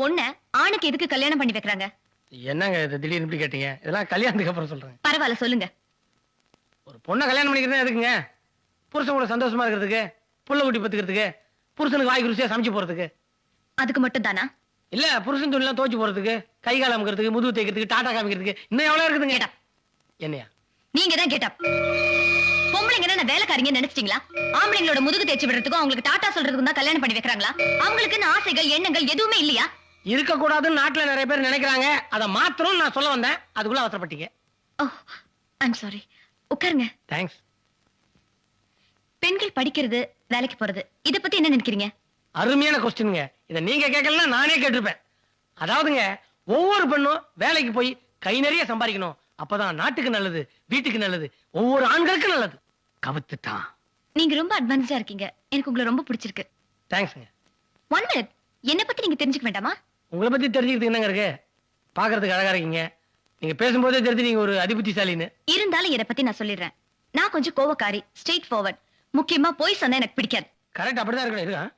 பொண்ண ஆணுக்கு எதுக்கு கல்யாணம் பண்ணி வைக்கிறாங்க? என்னங்க இது திடீர்னு இப்படி கேட்டீங்க? இதெல்லாம் கல்யாணத்துக்கு அப்புறம் சொல்றேன். பரவாயில்ல சொல்லுங்க. ஒரு பொண்ணை கல்யாணம் பண்ணிக்கிறதா எதுக்குங்க? புருஷன் கூட சந்தோஷமா இருக்கிறதுக்கு புள்ள குட்டி பத்துக்கிறதுக்கு புருஷனுக்கு வாய்க்கு ருசியா சமைச்சு போறதுக்கு. அதுக்கு மட்டும் தானா இல்ல புருஷன் துணிலாம் துவைச்சு போறதுக்கு கை கால் அமுக்கிறதுக்கு முதுகு தேய்க்கிறதுக்கு டாடா காமிக்கிறதுக்கு இன்னும் எவ்வளவு இருக்குதுங்க? கேட்டா என்னையா? நீங்க தான் கேட்டா பொம்பளைங்க என்ன வேலைக்காரங்க நினைச்சிட்டீங்களா? ஆம்பளைங்களோட முதுகு தேய்ச்சி விடுறதுக்கும் அவங்களுக்கு டாட்டா சொல்றதுக்கும் தான் கல்யாணம் பண்ணி வைக்கிறாங்களா? அவங்களுக்குன்னு ஆசைகள் எண்ணங்கள் எதுவுமே இல்லையா? இருக்கக்கூடாதுன்னு நாட்டுல நிறைய பேர் நினைக்கிறாங்க. அதை மாத்திரம் நான் சொல்ல வந்தேன். அதுக்குள்ள அவசரப்பட்டீங்க. ஓ ஐம் சாரி உட்காருங்க. தேங்க்ஸ் பெண்கள் படிக்கிறது வேலைக்கு போறது. இத பத்தி என்ன நினைக்கிறீங்க? அருமையான கொஸ்டினுங்க இதை நீங்க கேட்கலன்னா நானே கேட்டிருப்பேன். அதாவதுங்க ஒவ்வொரு பெண்ணும் வேலைக்கு போய் கை நிறைய சம்பாதிக்கணும். அப்பதான் நாட்டுக்கு நல்லது வீட்டுக்கு நல்லது ஒவ்வொரு ஆண்களுக்கும் நல்லது. கவுத்துட்டான். நீங்க ரொம்ப அட்வான்ஸ்டா இருக்கீங்க. எனக்கு உங்களை ரொம்ப பிடிச்சிருக்கு. தேங்க்ஸ்ங்க ஒன் மினிட் என்ன பத்தி நீங்க தெரிஞ்சுக்க வேண்டாமா? உங்களை பத்தி தெரிஞ்சுக்கிறதுக்கு என்னங்க இருக்கு? பாக்குறதுக்கு அழகா இருக்கீங்க. நீங்க பேசும்போதே தெரிஞ்சு நீங்க ஒரு அதிபுத்திசாலின்னு. இருந்தாலும் இத பத்தி நான் சொல்லிடுறேன். நான் கொஞ்சம் கோவக்காரி ஸ்ட்ரெயிட் ஃபார்வர்ட் முக்கியமா போய் சொன்னா எனக்கு பிடிக்காது. கரெக்ட் அப்படிதான் இருக்கணும் இருக்கா